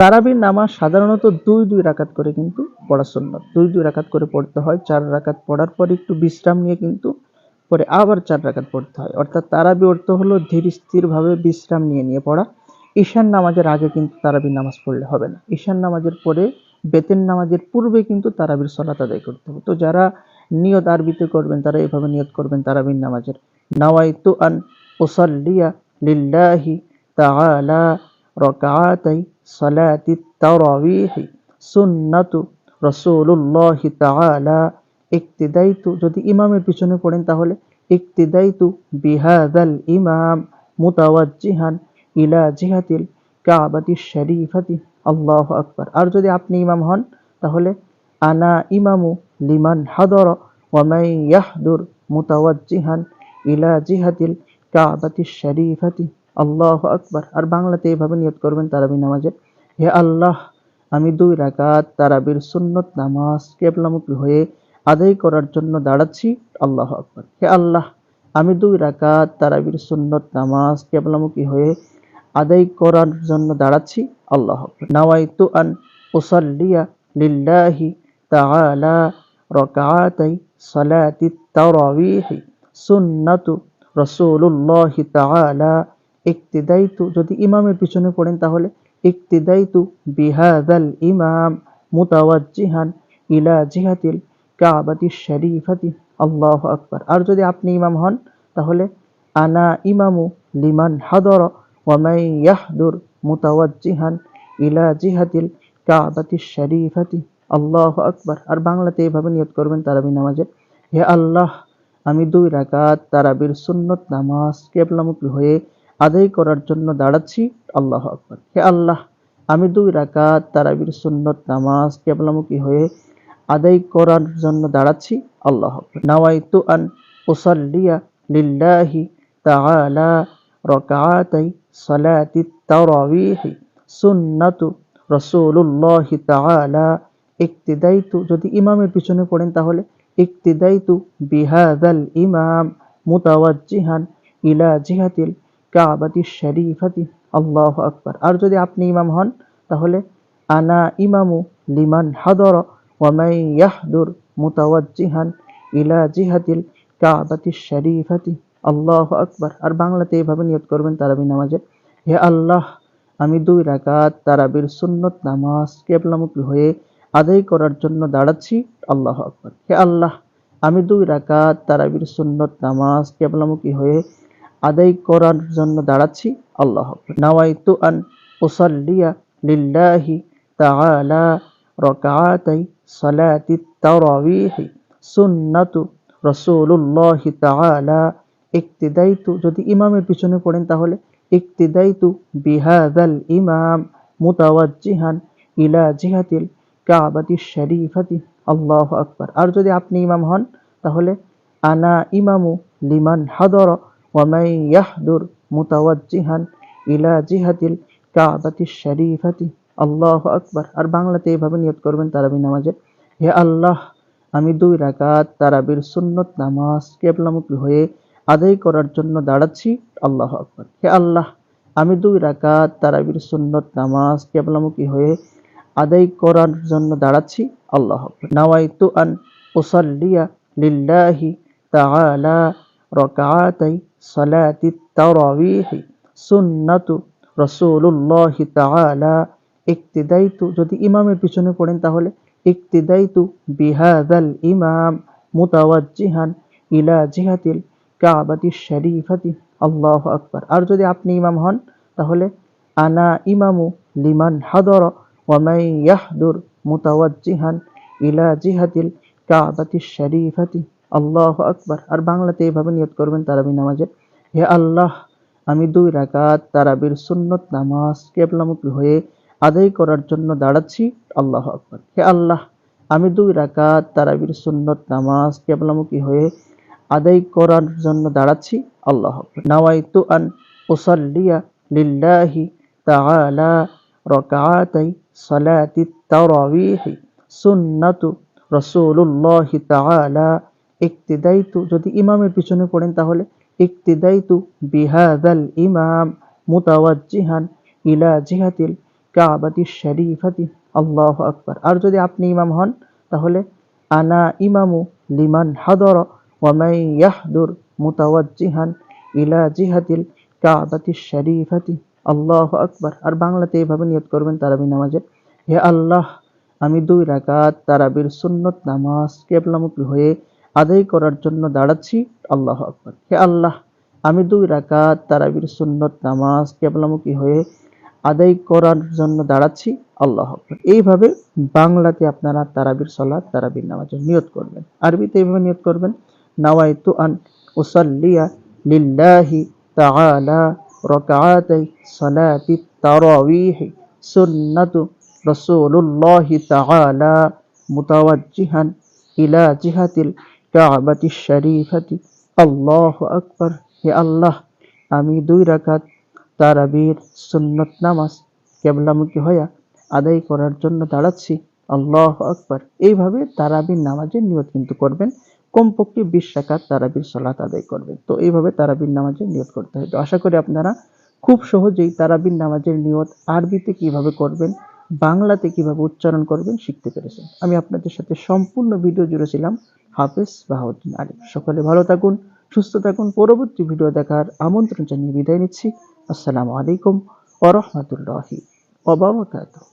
তারাবির নামাজ সাধারণত দুই দুই রাকাত করে কিন্তু পড়া সুন্নত। দুই দুই রাকাত করে পড়তে হয়, চার রাকাত পড়ার পর একটু বিশ্রাম নিয়ে কিন্তু পরে আবার চার রাকাত পড়তে হয়। অর্থাৎ তারাবি অর্থ হলো ধীর স্থিরভাবে বিশ্রাম নিয়ে নিয়ে পড়া। ঈশান নামাজের আগে কিন্তু তারাবির নামাজ পড়লে হবে না। ঈশান নামাজের পরে বেতেন নামাজের পূর্বে কিন্তু তারাবির সলাত আদায় করতে হবে। তো যারা নিয়ত আরবিতে করবেন, তারা এভাবে নিয়ত করবেন, তারাবির নামাজের নাওয়াইতু আন ওসাল্লিয়া লিল্লাহি তাআলা রকাআতাই সালাতি তারাবিহ সুন্নাতু রাসূলুল্লাহি তাআলা। ইক্তিদাইতু, যদি ইমামের পিছনে পড়েন তাহলে ইক্তিদাইতু বিহাদাল ইমাম মুতাওয়াজ্জিহান ইলা জিহাতিল কাবাতি শরীফাতি। আল্লাহ আকবার। আর যদি আপনি ইমাম হন, তাহলে আনা ইমামু লিমান হাদর ওয়ামাই ইয়াহদুর মুতাওয়াজ্জিহান ইলা জিহাতিল কাবাতি শরীফাতি। আল্লাহ আকবার। আর বাংলাতে এইভাবে নিয়ত করবেন তারাবি নামাজে, হে আল্লাহ, আমি দুই রাকাত তারাবির সুন্নত নামাজ কেবলামুখী হয়ে আদায় করার জন্য দাঁড়াচ্ছি। আল্লাহ আকবার। হে আল্লাহ, আমি দুই রাকাত তারাবির সুন্নত নামাজ কেবলামুখী হয়ে আদায় করার জন্য দাঁড়াচ্ছি। আল্লাহ আকবার। নাওয়াইতু আন উসাল্লিয়া লিল্লাহি তাআলা রকাআতাই সালাতি তারাবিহ সুন্নাতু রাসূলুল্লাহি তাআলা ইক্তিদাইতু, যদি ইমামের পিছনে পড়েন তাহলে ইক্তিদাইতু বিহাদাল ইমাম মুতাওয়াজ্জিহান ইলা জিহাতিল কাবাতি শরীফাতি। আল্লাহ আকবার। আর যদি আপনি ইমাম হন, তাহলে আনা ইমামু লিমান হাদর ওয়ামাই ইয়াহদুর মুতাওয়াজ্জিহান ইলা জিহাতিল কাবাতি শরীফাতি। আল্লাহ আকবার। আর বাংলাতে এইভাবে নিয়ত করবেন তারাবি নামাজে হে আল্লাহ, আমি দুই রাকাত তারাবির সুন্নত নামাজ কেবলামুখী হয়ে আদায় করার জন্য দাঁড়াচ্ছি। আল্লাহ আকবার। হে আল্লাহ, আমি দুই রাকাত তারাবির সুন্নত নামাজ কেবলামুখী হয়ে আদায় করার জন্য দাঁড়াচ্ছি। আল্লাহ আকবার। নাওয়াইতু আন উসাল্লিয়া লিল্লাহি তাআলা রকাআতাই সালাতি তারাবিহ। সুন্নাতু রাসূলুল্লাহি তাআলা। ইক্তিদাইতু, যদি ইমামের পিছনে পড়েন তাহলে ইক্তিদাইতু বিহাদাল ইমাম মুতাওয়াজ্জিহান ইলা জিহাতিল কাবাতি শরীফাতি, আল্লাহ আকবার। আর যদি আপনি ইমাম হন, তাহলে আনা ইমামু লিমান হাদর ওয়ামাই ইয়াহদুর মুতাওয়াজ্জিহান ইলা জিহাতিল কাবাতি শরীফাতি, আল্লাহ আকবার। আর বাংলাতে এইভাবে নিয়ত করবেন তারাবি নামাজে হে আল্লাহ, আমি দুই রাকাত তারাবির সুন্নত নামাজ কেবলামুখী হয়ে আদায় করার জন্য দাঁড়াচ্ছি, আল্লাহ আকবার। হে আল্লাহ, আমি দুই রাকাত তারাবির সুন্নত নামাজ কেবলামুখী হয়ে আদায় করার জন্য দাঁড়াচ্ছি। আল্লাহ নাওয়াইতু আন উসাল্লিয়া লিল্লাহি তাআলা রকাআতাই সালাতি তারাবিহ সুন্নাতু রাসূলুল্লাহি তাআলা। ইক্তিদাইতু, যদি ইমামের পিছনে পড়েন তাহলে, ইক্তিদাইতু বিহাদাল ইমাম মুতাওয়াজ্জিহান ইলা জিহাতিল কাবাতি শরীফাতি। আল্লাহ আকবার। আর যদি আপনি ইমাম হন, তাহলে আনা ইমামু লিমান হাদর ওয়ামাই ইয়াহদুর মুতাওয়াজ্জিহান ইলা জিহাতিল কাবাতি শরীফাতি। আল্লাহ আকবার। আর বাংলাতে এইভাবে নিয়ত করবেন তারাবি নামাজে, হে আল্লাহ, আমি দুই রাকাত তারাবির সুন্নত নামাজ কেবলামুখী হয়ে আদায় করার জন্য দাঁড়াচ্ছি। আল্লাহ আকবার। হে আল্লাহ, আমি দুই রাকাত তারাবির সুন্নত নামাজ কেবলামুখী হয়ে আদায় করার জন্য দাঁড়াচ্ছি। আল্লাহ আকবার। নাওয়াইতু আন উসাল্লিয়া লিল্লাহি তাআলা রকাআতাই সালাতি তারাবিহ সুন্নাতু রাসূলুল্লাহি তাআলা ইক্তিদাইতু যদি ইমামের পিছনে পড়েন তাহলে ইক্তিদাইতু বিহাদাল ইমাম মুতাওয়াজ্জিহান ইলা জিহাতিল কাবাতি শরীফাতি আকবার আর যদি আপনি ইমাম হন, তাহলে আনা ইমামু লিমান হাদর ওয়ামাই ইয়াহদুর মুতাওয়াজ্জিহান ইলা জিহাতিল কাবাতি শরীফাতি আল্লাহ আকবার। আর বাংলাতে এইভাবে নিয়ত করবেন তারাবি নামাজে, হে আল্লাহ, আমি দুই রাকাত তারাবির সুন্নত নামাজ কেবলামুখী হয়ে আদায় করার জন্য দাঁড়াচ্ছি। আল্লাহ আকবার। হে আল্লাহ, আমি দুই রাকাত তারাবির সুন্নত নামাজ কেবলামুখী হয়ে আদায় করার জন্য দাঁড়াচ্ছি। আল্লাহ আকবার। নাওয়াইতু আন উসাল্লিয়া লিল্লাহি তাআলা রকাআতাই সালাতি তারাবিহ সুন্নাতু রাসূলুল্লাহি তাআলা ইক্তিদাইতু, যদি ইমামের পিছনে পড়েন তাহলে ইক্তিদাইতু বিহাদাল ইমাম মুতাওয়াজ্জিহান ইলা জিহাতিল কাবাতি শরীফাতি। আল্লাহ আকবার। আর যদি আপনি ইমাম হন, তাহলে আনা ইমামু লিমান হাদর ওয়ামাই ইয়াহদুর মুতাওয়াজ্জিহান ইলা জিহাতিল কাবাতি শরীফাতি। আল্লাহ আকবার। আর বাংলাতে এইভাবে নিয়ত করবেন তারাবি নামাজে হে আল্লাহ, আমি দুই রাকাত তারাবির সুন্নত নামাজ কেবলামুখী হয়ে আদায় করার জন্য দাঁড়াচ্ছি। আল্লাহ আকবার। হে আল্লাহ, আমি দুই রাকাত তারাবির সুন্নত নামাজ কেবলামুখী হয়ে আদায় করার জন্য দাঁড়াচ্ছি। আল্লাহ আকবার। এইভাবে বাংলাতে আপনারা তারাবির সলাৎ তারাবির নামাজের নিয়ত করবেন। আরবিতে এইভাবে নিয়ত করবেন, নাওয়াইতু আন উসাল্লিয়া লিল্লাহি তাআলা রাকাতাই সালাতি তারাবিহ সুন্নাতু রাসূলুল্লাহি তাআলা মুতাওয়াজ্জিহান ইলা জিহাতিল কাবাতি শরীফাতি। আল্লাহু আকবার। হে আল্লাহ, আমি দুই রাকাত তারাবির, সুন্নত নামাজ, কেবলামুখী হইয়া আদায় করার জন্য দাঁড়াচ্ছি। আল্লাহ আকবার। এইভাবে তারাবির নামাজের নিয়ত কিন্তু করবেন। কমপক্ষে বিশ রাকাত তারাবির সলাত আদায় করবেন। তো এইভাবে তারাবির নামাজের নিয়ত করতে হয় তো আশা করি আপনারা খুব সহজেই তারাবির নামাজের নিয়ত আরবিতে কীভাবে করবেন, বাংলাতে কীভাবে উচ্চারণ করবেন শিখতে পেরেছেন। আমি আপনাদের সাথে সম্পূর্ণ ভিডিও জুড়েছিলাম হাফেজ বাহাউদ্দিন আলিম সকলে ভালো থাকুন, সুস্থ থাকুন। পরবর্তী ভিডিও দেখার আমন্ত্রণ জানিয়ে বিদায় নিচ্ছি। আসসালামু আলাইকুম ওরহমতুল্লাহি ওবারকাতুহ